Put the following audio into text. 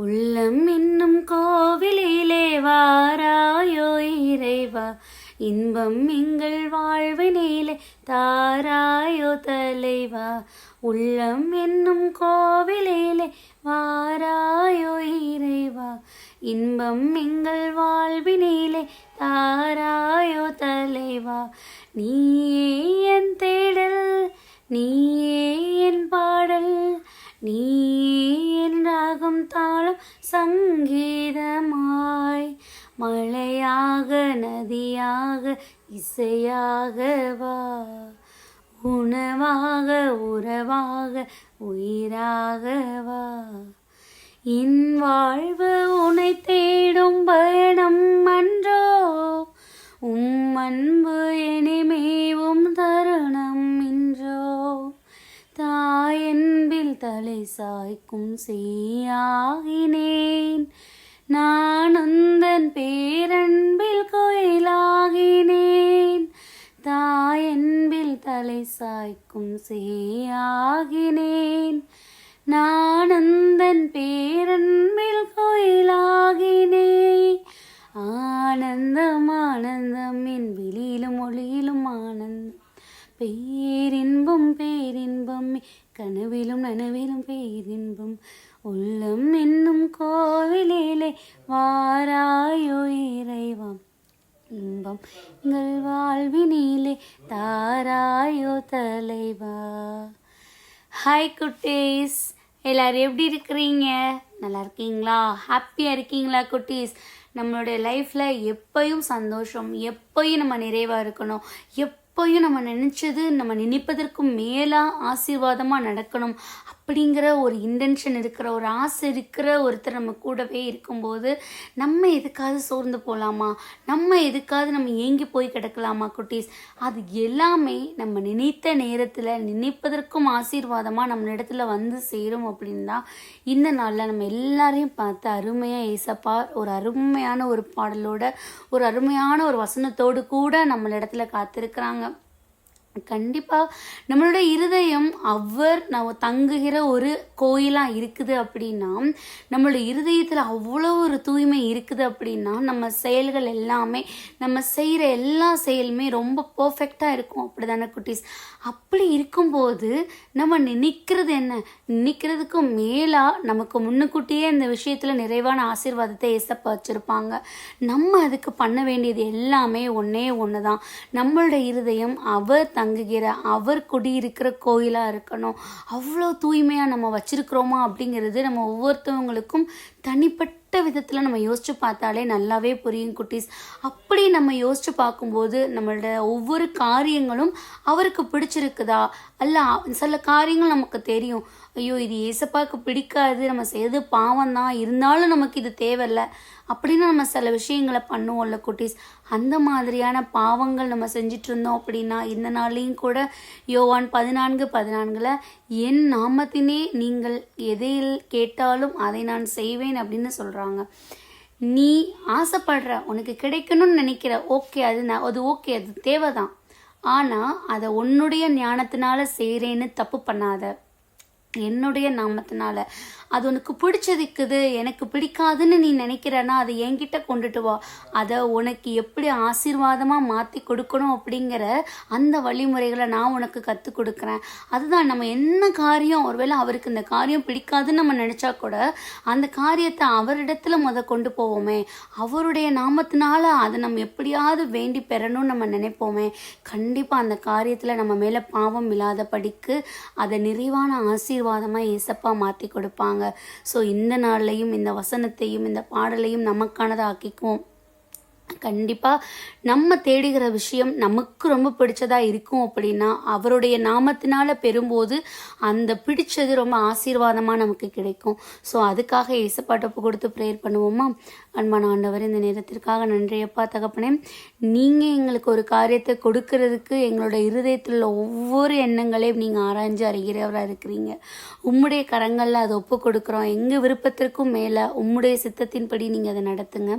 உள்ளம் என்னும் கோவிலிலே வாராயோ இறைவா. இன்பம் எங்கள் வாழ்வினிலே தாராயோ தலைவா. உள்ளம் என்னும் கோவிலிலே வாராயோ இறைவா. இன்பம் எங்கள் வாழ்வினிலே தாராயோ தலைவா. நீயே என் தேடல் நீயே என் பாடல் நீ தாளம் சங்கீதமாய். மழையாக நதியாக இசையாக வா. உணவாக உறவாக உயிராக வா. என் வாழ்வு உனை தேடும் பயணம் அன்றோ. உம் அன்பு தலை சாய்க்கும் செய்யாகினேன் நான் அந்தன் பேரன்பில் கோயிலாகினேன். தாயன்பில் தலை சாய்க்கும் செய்யாகினேன் நான் அந்தன் பேரன்பில் கோயிலாகினேன். ஆனந்தம் ஆனந்தம் என் விழியிலும் ஒளியிலும் ஆனந்தம். பேரின்பம் பேரின்பம். கனவிலும் நனவிலும் பேரின்பம். உள்ளம் என்னும் கோவிலிலே வாராயோ இறைவம் இன்பம் எங்கள் வாழ்வினிலே தாராயோ தலைவா. ஹாய் குட்டீஸ். எல்லாரும் எப்படி இருக்கிறீங்க? நல்லா இருக்கீங்களா? ஹாப்பியாக இருக்கீங்களா குட்டீஸ்? நம்மளுடைய லைஃப்பில் எப்பயும் சந்தோஷம் எப்பயும் நம்ம நிறைவாக இருக்கணும். எப் எப்பயும் நம்ம நினச்சது நம்ம நினைப்பதற்கும் மேலாக ஆசீர்வாதமாக நடக்கணும் அப்படிங்கிற ஒரு இன்டென்ஷன் இருக்கிற ஒரு ஆசை இருக்கிற ஒருத்தர் நம்ம கூடவே இருக்கும்போது நம்ம எதுக்காவது சோர்ந்து போகலாமா நம்ம எதுக்காவது நம்ம ஏங்கி போய் கிடக்கலாமா குட்டீஸ்? அது எல்லாமே நம்ம நினைத்த நேரத்தில் நினைப்பதற்கும் ஆசீர்வாதமாக நம்ம இடத்துல வந்து சேரும் அப்படின்னு தான் இந்த நாளில் நம்ம எல்லாரையும் பார்த்து அருமையாக ஏசப்பா ஒரு அருமையான ஒரு பாடலோட ஒரு அருமையான ஒரு வசனத்தோடு கூட நம்மள இடத்துல காத்திருக்கிறாங்க. கண்டிப்பாக நம்மளோட இருதயம் அவர் நம்ம தங்குகிற ஒரு கோயிலாக இருக்குது அப்படின்னா நம்மளோட இருதயத்தில் அவ்வளோ ஒரு தூய்மை இருக்குது அப்படின்னா நம்ம செயல்கள் எல்லாமே நம்ம செய்கிற எல்லா செயலுமே ரொம்ப பர்ஃபெக்டாக இருக்கும். அப்படி தானே குட்டீஸ்? அப்படி இருக்கும்போது நம்ம நினைக்கிறது என்ன? நினைக்கிறதுக்கும் மேலாக நமக்கு முன்னுக்கூட்டியே இந்த விஷயத்தில் நிறைவான ஆசீர்வாதத்தை ஏசப்ப வச்சுருப்பாங்க. நம்ம அதுக்கு பண்ண வேண்டியது எல்லாமே ஒன்றே ஒன்று தான் நம்மளோட இருதயம் அவர் தங்குகிற அவர் குடியிருக்கிற கோயிலாக இருக்கணும். அவ்வளோ தூய்மையாக நம்ம வச்சுருக்கிறோமா அப்படிங்கிறது நம்ம ஒவ்வொருத்தவங்களுக்கும் தனிப்பட்ட விதத்தில் நம்ம யோசித்து பார்த்தாலே நல்லாவே புரியும் குட்டீஸ். அப்படி நம்ம யோசிச்சு பார்க்கும்போது நம்மளோட ஒவ்வொரு காரியங்களும் அவருக்கு பிடிச்சிருக்குதா? அல்ல சில காரியங்கள் நமக்கு தெரியும். ஐயோ இது ஏசப்பாவுக்கு பிடிக்காது நம்ம செய்யறது பாவம் தான் இருந்தாலும் நமக்கு இது தேவையில்ல. அப்படின்னு நம்ம சில விஷயங்களை பண்ணுவோம்ல குட்டீஸ். அந்த மாதிரியான பாவங்கள் நம்ம செஞ்சிட்டு இருந்தோம் அப்படின்னா இந்த நாள்லேயும் கூட யோவான் பதினான்கு பதினான்கில் என் நாமத்தினே நீங்கள் எதையில் கேட்டாலும் அதை நான் செய்வேன் அப்படின்னு சொல்கிறாங்க நீ ஆசைப்படுற உனக்கு கிடைக்கணும்னு நினைக்கிற ஓகே அது நான் அது ஓகே அது தேவைதான். ஆனால் அதை உன்னுடைய ஞானத்தினால செய்கிறேன்னு தப்பு பண்ணாத. என்னுடைய நாமத்தினால. அது உனக்கு பிடிச்சதுக்குது எனக்கு பிடிக்காதுன்னு நீ நினைக்கிறன்னா அதை என்கிட்ட கொண்டுட்டு வா. அதை உனக்கு எப்படி ஆசீர்வாதமாக மாற்றி கொடுக்கணும் அப்படிங்கிற அந்த வழிமுறைகளை நான் உனக்கு கற்றுக் கொடுக்குறேன். அதுதான் நம்ம என்ன காரியம் ஒருவேளை அவருக்கு இந்த காரியம் பிடிக்காதுன்னு நம்ம நினச்சா கூட அந்த காரியத்தை அவரிடத்துல முத கொண்டு போவோமே. அவருடைய நாமத்தினால அதை நம்ம எப்படியாவது வேண்டி பெறணும்னு நம்ம நினைப்போமே. கண்டிப்பாக அந்த காரியத்தில் நம்ம மேலே பாவம் இல்லாத படிக்கு அதை நிறைவான ஆசீர் ஆசீர்வாதமாக இயேசப்பா மாற்றி கொடுப்பாங்க. ஸோ இந்த நாள்லையும் இந்த வசனத்தையும் இந்த பாடலையும் நமக்கானதாக ஆக்கிக்குவோம் கண்டிப்பாக நம்ம தேடுகிற விஷயம் நமக்கு ரொம்ப பிடிச்சதாக இருக்கும் அப்படின்னா அவருடைய நாமத்தினால் பெறும்போது அந்த பிடிச்சது ரொம்ப ஆசீர்வாதமாக நமக்கு கிடைக்கும். ஸோ அதுக்காக இசப்பாட்டப்பு கொடுத்து ப்ரேயர் பண்ணுவோமா? அன்பான ஆண்டவர் இந்த நேரத்திற்காக நன்றியப்பா தகப்பனே. நீங்கள் எங்களுக்கு ஒரு காரியத்தை கொடுக்கறதுக்கு எங்களோட இருதயத்தில் உள்ள ஒவ்வொரு எண்ணங்களையும் நீங்கள் ஆராய்ஞ்சு அறிகிறவராக இருக்கிறீங்க. உம்முடைய கரங்களில் அதை ஒப்பு கொடுக்குறோம். எங்கள் விருப்பத்திற்கும் மேலே உம்முடைய சித்தத்தின்படி நீங்கள் அதை நடத்துங்க.